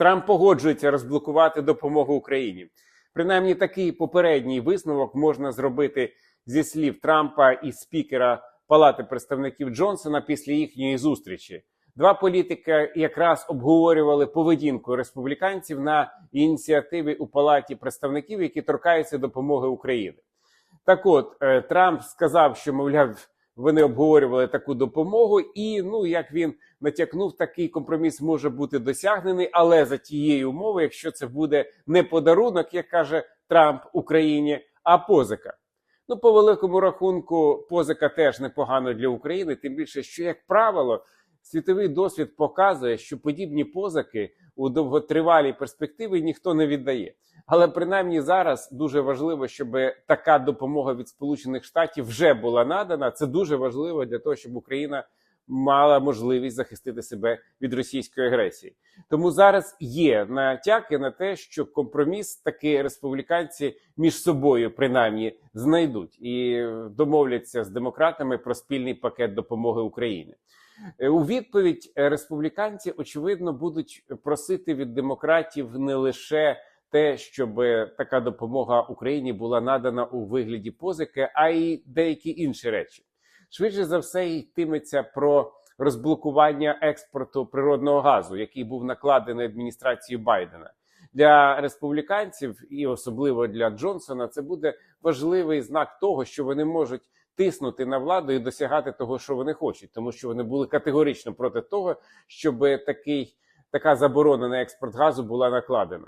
Трамп погоджується розблокувати допомогу Україні. Принаймні, такий попередній висновок можна зробити зі слів Трампа і спікера Палати представників Джонсона після їхньої зустрічі. Два політики якраз обговорювали поведінку республіканців на ініціативі у Палаті представників, які торкаються допомоги України. Так от е, Трамп сказав, що мовляв, вони обговорювали таку допомогу, і ну як він натякнув, такий компроміс може бути досягнений, але за тієї умови, якщо це буде не подарунок, як каже Трамп Україні, а позика. Ну, по великому рахунку, позика теж непогано для України, тим більше, що як правило, світовий досвід показує, що подібні позики у довготривалій перспективі ніхто не віддає. Але принаймні зараз дуже важливо, щоб така допомога від Сполучених Штатів вже була надана. Це дуже важливо для того, щоб Україна мала можливість захистити себе від російської агресії. Тому зараз є натяки на те, що компроміс таки республіканці між собою принаймні знайдуть і домовляться з демократами про спільний пакет допомоги Україні. Е, У відповідь е, республіканці очевидно будуть просити від демократів не лише те, щоб така допомога Україні була надана у вигляді позики, а й деякі інші речі. Швидше за все, йтиметься про розблокування експорту природного газу, який був накладений адміністрацією Байдена. Для республіканців і особливо для Джонсона це буде важливий знак того, що вони можуть тиснути на владу і досягати того, що вони хочуть, тому що вони були категорично проти того, щоб такий така заборона на експорт газу була накладена.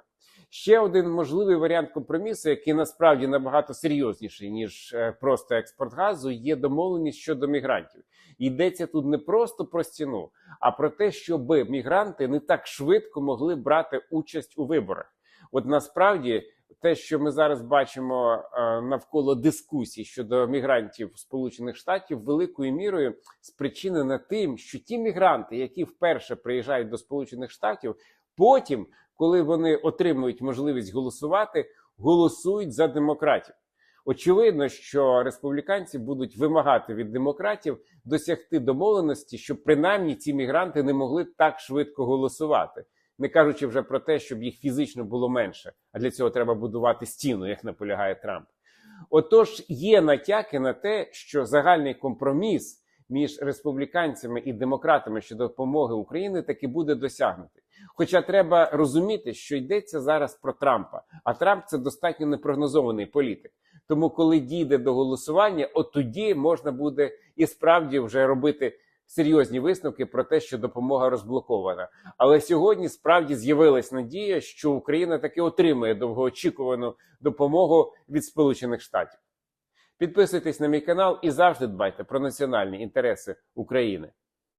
Ще один можливий варіант компромісу, який насправді набагато серйозніший ніж е, просто експорт газу, є домовленість щодо мігрантів. Йдеться тут не просто про стіну, а про те, щоб мігранти не так швидко могли брати участь у виборах. От насправді те, що ми зараз бачимо е, навколо дискусій щодо мігрантів Сполучених Штатів, великою мірою спричинено тим, що ті мігранти, які вперше приїжджають до Сполучених Штатів, потім, коли вони отримують можливість голосувати, голосують за демократів. Очевидно, що республіканці будуть вимагати від демократів досягти домовленості, щоб принаймні ці мігранти не могли так швидко голосувати, не кажучи вже про те, щоб їх фізично було менше. А для цього треба будувати стіну, як наполягає Трамп. Отож, є натяки на те, що загальний компроміс між республіканцями і демократами щодо допомоги Україні таки буде досягнутий. Хоча треба розуміти, що йдеться зараз про Трампа, а Трамп це достатньо непрогнозований політик. Тому, коли дійде до голосування, от тоді можна буде і справді вже робити серйозні висновки про те, що допомога розблокована. Але сьогодні справді з'явилась надія, що Україна таки отримає довгоочікувану допомогу від Сполучених Штатів. Підписуйтесь на мій канал і завжди дбайте про національні інтереси України.